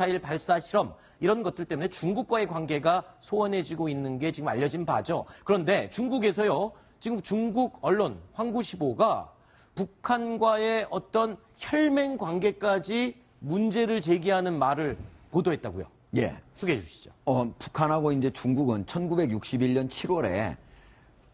미사일 발사 실험 이런 것들 때문에 중국과의 관계가 소원해지고 있는 게 지금 알려진 바죠. 그런데 중국에서요. 지금 중국 언론 황구시보가 북한과의 어떤 혈맹 관계까지 문제를 제기하는 말을 보도했다고요. 예. 소개해 주시죠. 어, 북한하고 이제 중국은 1961년 7월에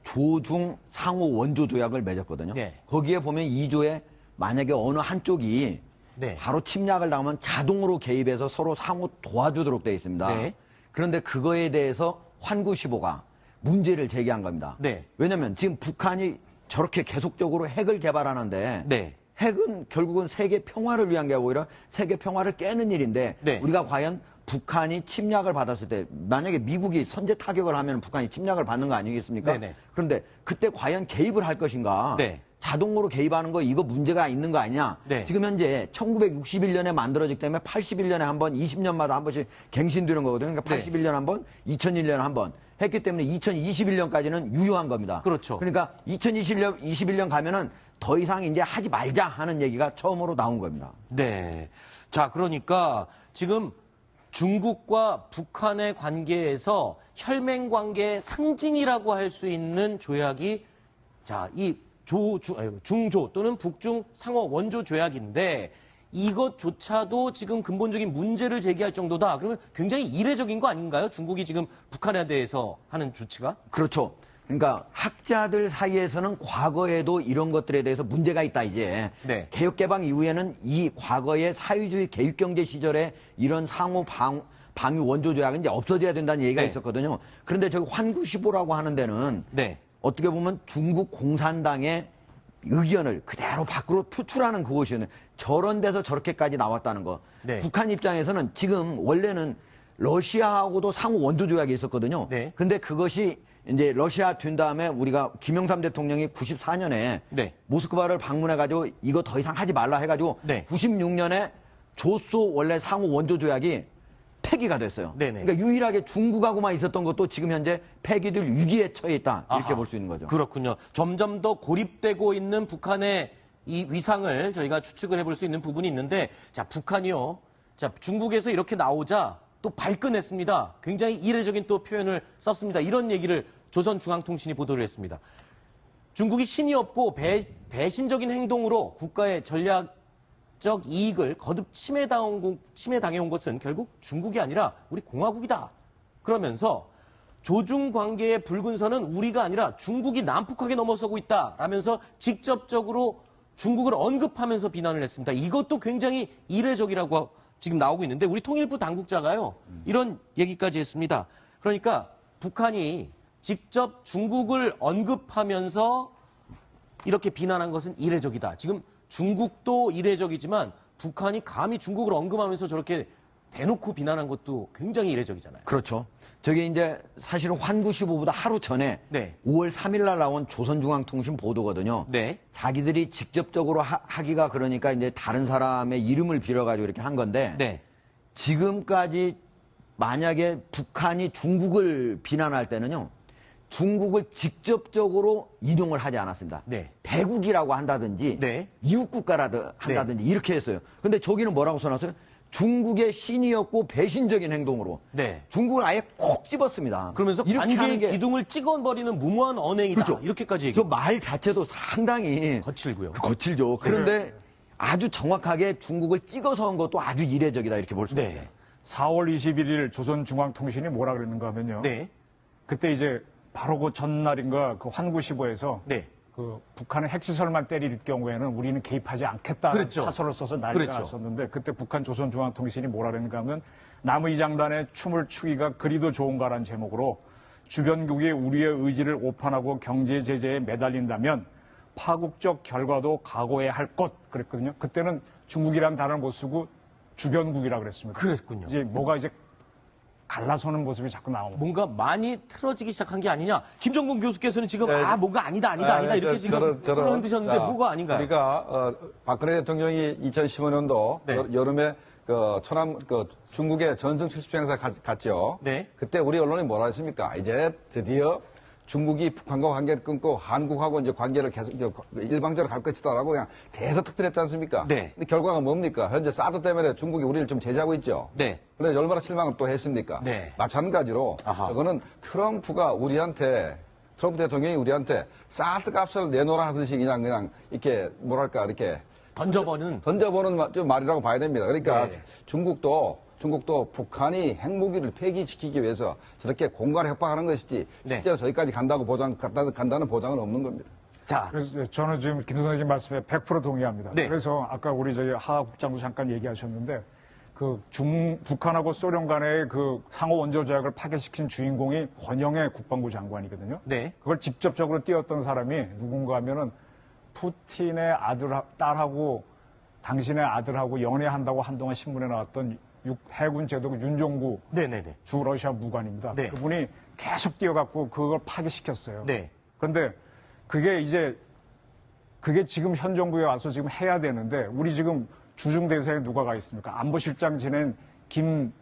조중 상호 원조 조약을 맺었거든요. 네. 거기에 보면 2조에 만약에 어느 한쪽이 네. 바로 침략을 당하면 자동으로 개입해서 서로 상호 도와주도록 되어 있습니다. 네. 그런데 그거에 대해서 환구시보가 문제를 제기한 겁니다. 네. 왜냐하면 지금 북한이 저렇게 계속적으로 핵을 개발하는데 네. 핵은 결국은 세계 평화를 위한 게 오히려 세계 평화를 깨는 일인데 네. 우리가 과연 북한이 침략을 받았을 때 만약에 미국이 선제 타격을 하면 북한이 침략을 받는 거 아니겠습니까? 네네. 그런데 그때 과연 개입을 할 것인가? 네. 자동으로 개입하는 거 이거 문제가 있는 거 아니냐? 네. 지금 현재 1961년에 만들어지기 때문에 81년에 한 번, 20년마다 한 번씩 갱신되는 거거든요. 그러니까 네. 81년 한 번, 2001년에 한번 했기 때문에 2021년까지는 유효한 겁니다. 그렇죠. 그러니까 2021년 21년 가면은 더 이상 이제 하지 말자 하는 얘기가 처음으로 나온 겁니다. 네. 자, 그러니까 지금 중국과 북한의 관계에서 혈맹 관계의 상징이라고 할 수 있는 조약이 자, 이 조, 주- 아니, 중조 또는 북중 상호 원조 조약인데 이것조차도 지금 근본적인 문제를 제기할 정도다. 그러면 굉장히 이례적인 거 아닌가요? 중국이 지금 북한에 대해서 하는 조치가? 그렇죠. 그러니까 학자들 사이에서는 과거에도 이런 것들에 대해서 문제가 있다 이제 네. 개혁 개방 이후에는 이 과거의 사회주의 개육 경제 시절에 이런 상호 방 방위 원조 조약은 이제 없어져야 된다는 얘기가 네. 있었거든요. 그런데 저기 환구시보라고 하는 데는 네. 어떻게 보면 중국 공산당의 의견을 그대로 밖으로 표출하는 그것이었는데 저런 데서 저렇게까지 나왔다는 거. 네. 북한 입장에서는 지금 원래는 러시아하고도 상호 원조 조약이 있었거든요. 네. 근데 그것이 이제 러시아 된 다음에 우리가 김영삼 대통령이 94년에 네. 모스크바를 방문해 가지고 이거 더 이상 하지 말라 해 가지고 네. 96년에 조소 원래 상호 원조 조약이 폐기가 됐어요. 네네. 그러니까 유일하게 중국하고만 있었던 것도 지금 현재 폐기될 위기에 처해 있다 이렇게. 볼 수 있는 거죠. 그렇군요. 점점 더 고립되고 있는 북한의 이 위상을 저희가 추측을 해볼 수 있는 부분이 있는데, 자, 북한이요. 자, 중국에서 이렇게 나오자 또 발끈했습니다. 굉장히 이례적인 또 표현을 썼습니다. 이런 얘기를 조선중앙통신이 보도를 했습니다. 중국이 신이 없고 배, 배신적인 행동으로 국가의 전략 적 이익을 거듭 침해당한, 공- 침해당해온 것은 결국 중국이 아니라 우리 공화국이다. 그러면서 조중 관계의 붉은 선은 우리가 아니라 중국이 난폭하게 넘어서고 있다 라면서 직접적으로 중국을 언급하면서 비난을 했습니다. 이것도 굉장히 이례적이라고 지금 나오고 있는데 우리 통일부 당국자가요 이런 얘기까지 했습니다. 그러니까 북한이 직접 중국을 언급하면서 이렇게 비난한 것은 이례적이다. 지금 중국도 이례적이지만 북한이 감히 중국을 언급하면서 저렇게 대놓고 비난한 것도 굉장히 이례적이잖아요. 그렇죠. 저게 이제 사실은 환구시보보다 하루 전에 네. 5월 3일 날 나온 조선중앙통신 보도거든요. 네. 자기들이 직접적으로 하, 기가 그러니까 이제 다른 사람의 이름을 빌어가지고 이렇게 한 건데 네. 지금까지 만약에 북한이 중국을 비난할 때는요. 중국을 직접적으로 인용을 하지 않았습니다. 네. 대국이라고 한다든지 네. 이웃 국가라도 한다든지 이렇게 했어요. 근데 저기는 뭐라고 써놨어요? 중국의 신이었고 배신적인 행동으로 네. 중국을 아예 콕 집었습니다. 그러면서 이렇게 하는 관계 게 기둥을 찍어버리는 무모한 언행이다. 그렇죠. 이렇게까지 얘기. 저말 자체도 상당히 거칠고요. 거칠죠. 그런데 아주 정확하게 중국을 찍어서 한 것도 아주 이례적이다 이렇게 볼수 있어요. 네. 4월 21일 조선중앙통신이 뭐라 그랬는가 하면요. 네. 그때 이제 바로 그 전날인가 그 환구시보에서 네. 그 북한의 핵시설만 때릴 경우에는 우리는 개입하지 않겠다는 그렇죠. 사설을 써서 난리가 그렇죠. 났었는데 그때 북한 조선중앙통신이 뭐라 그랬는가 하면 나무이장단의 춤을 추기가 그리도 좋은가라는 제목으로 주변국이 우리의 의지를 오판하고 경제 제재에 매달린다면 파국적 결과도 각오해야 할 것 그랬거든요. 그때는 중국이라는 단어를 못 쓰고 주변국이라 그랬습니다. 그랬군요. 이제 뭐가 이제 갈라서는 모습이 자꾸 나옵니다. 뭔가 많이 틀어지기 시작한 게 아니냐. 김정근 교수께서는 지금 네. 아 뭔가 아니다 아니다 아, 아니다 네, 이렇게 저- 지금 저런- 저런- 손을 흔드셨는데 자, 뭐가 아닌가요? 우리가 어, 박근혜 대통령이 2015년도 네. 여 름에 그 천안 그 중국의 전승 70주 행사 갔- 갔죠. 네. 그때 우리 언론이 뭐라 했습니까? 이제 드디어 중국이 북한과 관계를 끊고 한국하고 이제 관계를 계속 이제 일방적으로 갈 것이다라고 그냥 대서특필했지 않습니까? 네. 근데 결과가 뭡니까? 현재 사드 때문에 중국이 우리를 좀 제재하고 있죠. 네. 그런데 얼마나 실망을 또 했습니까? 네. 마찬가지로 아하. 저거는 트럼프가 우리한테 트럼프 대통령이 우리한테 사드 값을 내놓으라 하듯이 그냥 그냥 이렇게 뭐랄까 이렇게 던져보는 마- 좀 말이라고 봐야 됩니다. 그러니까 네. 중국도 중국도 북한이 핵무기를 폐기시키기 위해서 저렇게 공갈 협박하는 것이지 네. 실제로 저기까지 간다고 보장 간다, 간다는 보장은 없는 겁니다. 자, 그래서 저는 지금 김 선생님 말씀에 100% 동의합니다. 네. 그래서 아까 우리 저희 하 국장도 잠깐 얘기하셨는데 그 중 북한하고 소련 간의 그 상호 원조 조약을 파괴시킨 주인공이 권영애 국방부 장관이거든요. 네. 그걸 직접적으로 띄웠던 사람이 누군가 하면은 푸틴의 아들 딸하고 당신의 아들하고 연애한다고 한동안 신문에 나왔던 육- 해군 제독 윤종구 네네네. 주 러시아 무관입니다. 네. 그분이 계속 뛰어갖고 그걸 파괴시켰어요. 네. 그런데 그게 이제 그게 지금 현 정부에 와서 지금 해야 되는데 우리 지금 주중 대사에 누가 가 있습니까? 안보실장 지낸 김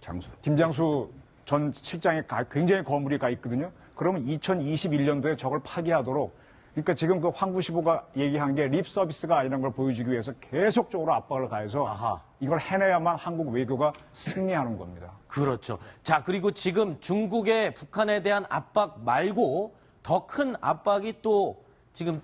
장수. 김장수 전 실장이 가- 굉장히 거물이 가 있거든요. 그러면 2021년도에 저걸 파기하도록 그러니까 지금 그 황구시보가 얘기한 게 립 서비스가 아니라는 걸 보여주기 위해서 계속적으로 압박을 가해서 아하. 이걸 해내야만 한국 외교가 승리하는 겁니다. 그렇죠. 자, 그리고 지금 중국의 북한에 대한 압박 말고 더 큰 압박이 또 지금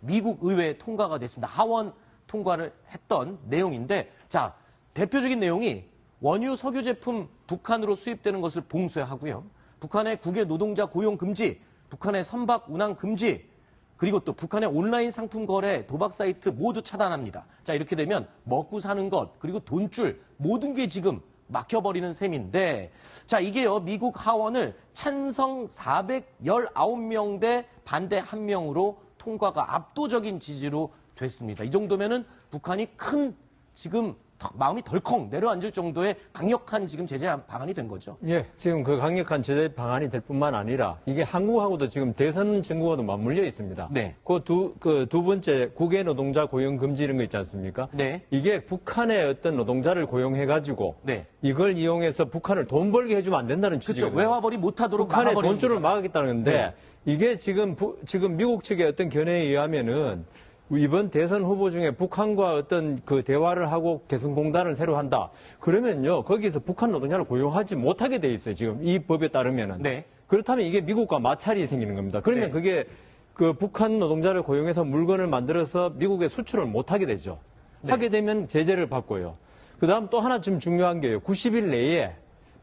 미국 의회에 통과가 됐습니다. 하원 통과를 했던 내용인데, 자, 대표적인 내용이 원유 석유 제품 북한으로 수입되는 것을 봉쇄하고요. 북한의 국외 노동자 고용 금지, 북한의 선박 운항 금지, 그리고 또 북한의 온라인 상품 거래, 도박 사이트 모두 차단합니다. 자, 이렇게 되면 먹고 사는 것, 그리고 돈줄, 모든 게 지금 막혀버리는 셈인데, 자, 이게요, 미국 하원을 찬성 419명 대 반대 1명으로 통과가 압도적인 지지로 됐습니다. 이 정도면은 북한이 큰 지금 더- 마음이 덜컹 내려앉을 정도의 강력한 지금 제재 방안이 된 거죠. 예, 지금 그 강력한 제재 방안이 될 뿐만 아니라 이게 한국하고도 지금 대선 정부와도 맞물려 있습니다. 네. 그 두, 그 두 번째 국외 노동자 고용 금지 이런 거 있지 않습니까? 네. 이게 북한의 어떤 노동자를 고용해 가지고 네. 이걸 이용해서 북한을 돈 벌게 해주면 안 된다는 그렇죠. 취지거든요. 외화벌이 못하도록 북한의 돈줄을 거죠. 막았다는 건데 네. 이게 지금 부- 지금 미국 측의 어떤 견해에 의하면은 이번 대선 후보 중에 북한과 어떤 그 대화를 하고 개성공단을 새로 한다. 그러면요 거기서 북한 노동자를 고용하지 못하게 돼 있어요. 지금 이 법에 따르면은. 네. 그렇다면 이게 미국과 마찰이 생기는 겁니다. 그러면 네. 그게 그 북한 노동자를 고용해서 물건을 만들어서 미국에 수출을 못하게 되죠. 네. 하게 되면 제재를 받고요. 그 다음 또 하나 좀 중요한 게요. 90일 내에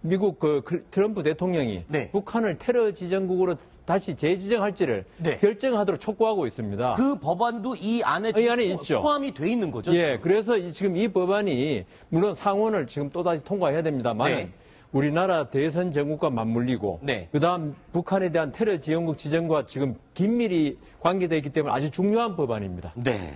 미국 그 클- 트럼프 대통령이 네. 북한을 테러 지정국으로 다시 재지정할지를 네. 결정하도록 촉구하고 있습니다. 그 법안도 이 안에, 이 지금 안에 포- 있죠. 포함이 돼 있는 거죠. 예, 그래서 이- 지금 이 법안이 물론 상원을 지금 또 다시 통과해야 됩니다만 네. 우리나라 대선 정국과 맞물리고 네. 그다음 북한에 대한 테러 지원국 지정과 지금 긴밀히 관계되어 있기 때문에 아주 중요한 법안입니다. 네.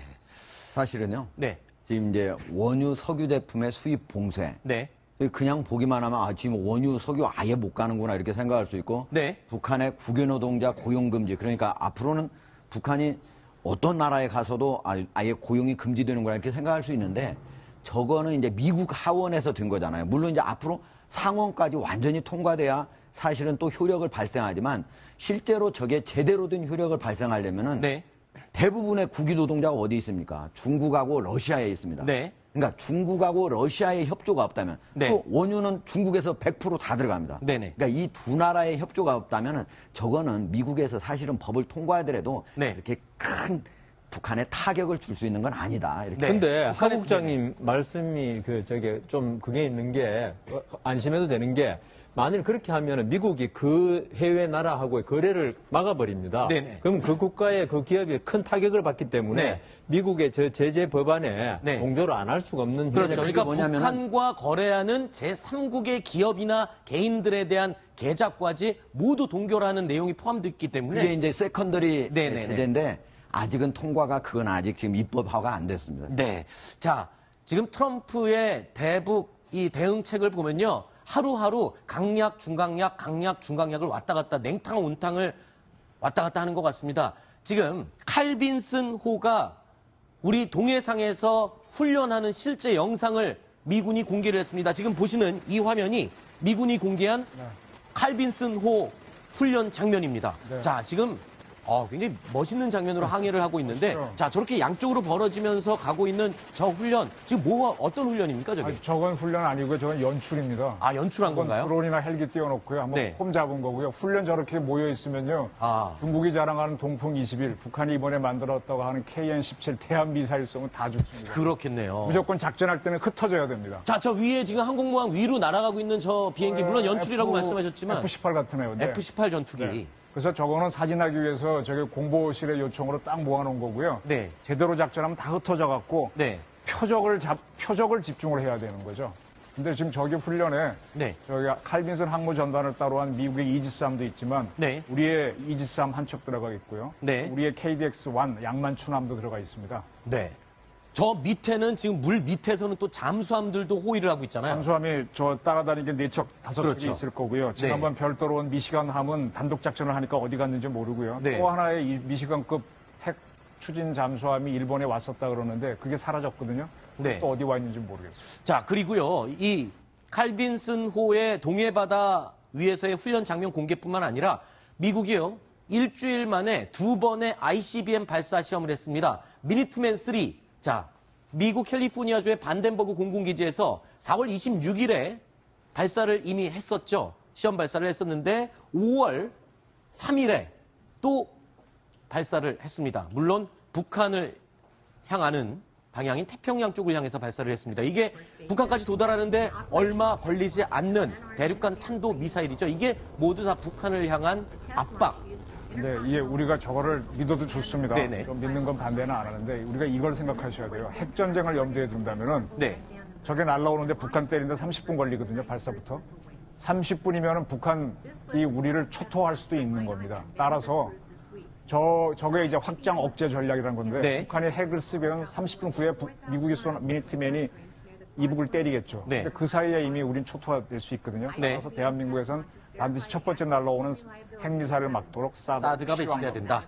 사실은요. 네. 지금 이제 원유 석유 제품의 수입 봉쇄. 네. 그냥 보기만 하면 아 지금 원유 석유 아예 못 가는구나 이렇게 생각할 수 있고 네. 북한의 국외 노동자 고용 금지 그러니까 앞으로는 북한이 어떤 나라에 가서도 아- 아예 고용이 금지되는구나 이렇게 생각할 수 있는데 저거는 이제 미국 하원에서 된 거잖아요. 물론 이제 앞으로 상원까지 완전히 통과돼야 사실은 또 효력을 발생하지만 실제로 저게 제대로 된 효력을 발생하려면은 네. 대부분의 국위 노동자가 어디 있습니까? 중국하고 러시아에 있습니다. 네. 그러니까 중국하고 러시아의 협조가 없다면 네. 또 원유는 중국에서 100%다 들어갑니다. 네네. 그러니까 이 두 나라의 협조가 없다면 저거는 미국에서 사실은 법을 통과하더라도 네. 이렇게 큰 북한에 타격을 줄 수 있는 건 아니다. 이렇게 네. 근데 북한의- 하 국장님 말씀이 그 저게 좀 그게 있는 게 어, 안심해도 되는 게 만일 그렇게 하면 미국이 그 해외 나라하고의 거래를 막아버립니다. 네네. 그럼 그 국가의 그 기업이 큰 타격을 받기 때문에 네. 미국의 저 제재 법안에 네. 동조를 안 할 수가 없는 그렇죠. 그러니까 뭐냐면은- 북한과 거래하는 제3국의 기업이나 개인들에 대한 계작까지 모두 동결하는 내용이 포함되어 있기 때문에 그게 이제 세컨더리 네네네. 제재인데 아직은 통과가 그건 아직 지금 입법화가 안 됐습니다. 네. 자, 지금 트럼프의 대북 이 대응책을 보면요. 하루하루 강약, 중강약, 강약, 중강약을 왔다 갔다 냉탕, 온탕을 왔다 갔다 하는 것 같습니다. 지금 칼빈슨 호가 우리 동해상에서 훈련하는 실제 영상을 미군이 공개를 했습니다. 지금 보시는 이 화면이 미군이 공개한 칼빈슨 호 훈련 장면입니다. 네. 자, 지금 어, 굉장히 멋있는 장면으로 항해를 하고 있는데 그렇죠. 자, 저렇게 양쪽으로 벌어지면서 가고 있는 저 훈련 지금 뭐 어떤 훈련입니까, 저게? 아니, 저건 훈련 아니고요. 저건 연출입니다. 아, 연출한 건가요? 드론이나 헬기 띄워놓고요. 한번 네. 폼 잡은 거고요. 훈련 저렇게 모여 있으면요. 아. 중국이 자랑하는 동풍 21, 북한이 이번에 만들었다고 하는 KN-17 대한 미사일성은 다 죽습니다. 그렇겠네요. 무조건 작전할 때는 흩어져야 됩니다. 자, 저 위에 지금 항공모함 위로 날아가고 있는 저 비행기 물론 연출이라고 F- 말씀하셨지만 F-18 같은 애인데. F-18 전투기. 네. 그래서 저거는 사진하기 위해서 저기 공보실의 요청으로 딱 모아놓은 거고요. 네. 제대로 작전하면 다 흩어져 갖고 네. 표적을 잡 표적을 집중을 해야 되는 거죠. 근데 지금 저기 훈련에 네. 저기 칼빈슨 항모 전단을 따로 한 미국의 이지스함도 있지만 네. 우리의 이지스함 한 척 들어가 있고요. 네. 우리의 KDX-1 양만추남도 들어가 있습니다. 네. 저 밑에는 지금 물 밑에서는 또 잠수함들도 호위를 하고 있잖아요. 잠수함이 저 따라다니게 네 척, 다섯 그렇죠. 척이 있을 거고요. 지난번 별도로 온 미시간 함은 단독 작전을 하니까 어디 갔는지 모르고요. 네. 또 하나의 이 미시간급 핵 추진 잠수함이 일본에 왔었다 그러는데 그게 사라졌거든요. 네. 또 어디 와 있는지 모르겠어요. 자, 그리고요. 이 칼빈슨호의 동해바다 위에서의 훈련 장면 공개뿐만 아니라 미국이요. 일주일 만에 두 번의 ICBM 발사 시험을 했습니다. 미니트맨 3. 자, 미국 캘리포니아주의 반덴버그 공군기지에서 4월 26일에 발사를 이미 했었죠. 시험 발사를 했었는데 5월 3일에 또 발사를 했습니다. 물론 북한을 향하는 방향인 태평양 쪽을 향해서 발사를 했습니다. 이게 북한까지 도달하는데 얼마 걸리지 않는 대륙간 탄도 미사일이죠. 이게 모두 다 북한을 향한 압박. 근데 이게 우리가 저거를 믿어도 좋습니다. 네네. 좀 믿는 건 반대는 안 하는데 우리가 이걸 생각하셔야 돼요. 핵 전쟁을 염두에 둔다면은 네. 저게 날라오는데 북한 때리는데 30분 걸리거든요, 발사부터. 30분이면 북한이 우리를 초토할 수도 있는 겁니다. 따라서 저, 저게 이제 확장 억제 전략이라는 건데 네. 북한이 핵을 쓰면 30분 후에 북- 미국이 쏜 미니트맨이 이북을 때리겠죠. 네. 근데 그 사이에 이미 우린 초토화 될 수 있거든요. 네. 따라서 대한민국에선 반드시 첫 번째 날라오는 핵미사일을 막도록 사드 사드가 배치돼야 된다.